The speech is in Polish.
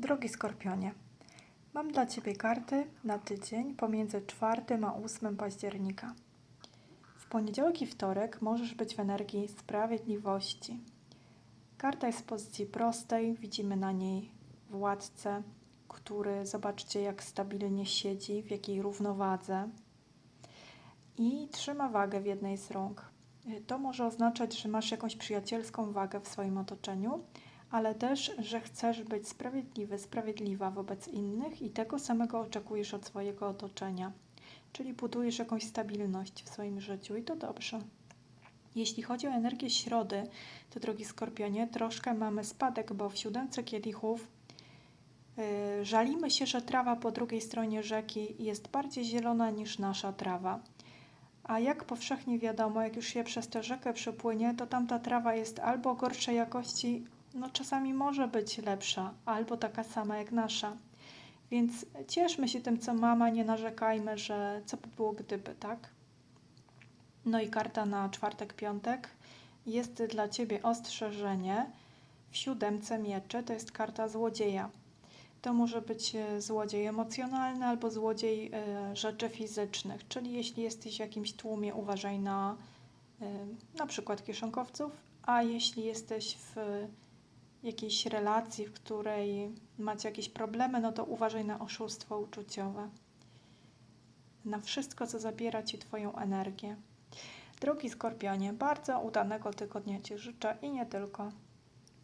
Drogi Skorpionie, mam dla Ciebie karty na tydzień pomiędzy 4 a 8 października. W poniedziałek i wtorek możesz być w energii sprawiedliwości. Karta jest w pozycji prostej, widzimy na niej władcę, który zobaczcie jak stabilnie siedzi, w jakiej równowadze i trzyma wagę w jednej z rąk. To może oznaczać, że masz jakąś przyjacielską wagę w swoim otoczeniu, ale też, że chcesz być sprawiedliwy, sprawiedliwa wobec innych i tego samego oczekujesz od swojego otoczenia. Czyli budujesz jakąś stabilność w swoim życiu i to dobrze. Jeśli chodzi o energię środy, to drogi Skorpionie, troszkę mamy spadek, bo w siódemce kielichów yy, żalimy się, że trawa po drugiej stronie rzeki jest bardziej zielona niż nasza trawa. A jak powszechnie wiadomo, jak już się przez tę rzekę przepłynie, to tamta trawa jest albo gorszej jakości, no czasami może być lepsza, albo taka sama jak nasza. Więc cieszmy się tym, co mama, nie narzekajmy, że co by było gdyby, tak? No i karta na czwartek, piątek jest dla Ciebie ostrzeżenie. W siódemce miecze to jest karta złodzieja. To może być e, złodziej emocjonalny albo złodziej e, rzeczy fizycznych, czyli jeśli jesteś w jakimś tłumie, uważaj na e, na przykład kieszonkowców, a jeśli jesteś w jakiejś relacji, w której macie jakieś problemy, no to uważaj na oszustwo uczuciowe. Na wszystko, co zabiera Ci Twoją energię. Drogi Skorpionie, bardzo udanego tygodnia Ci życzę i nie tylko.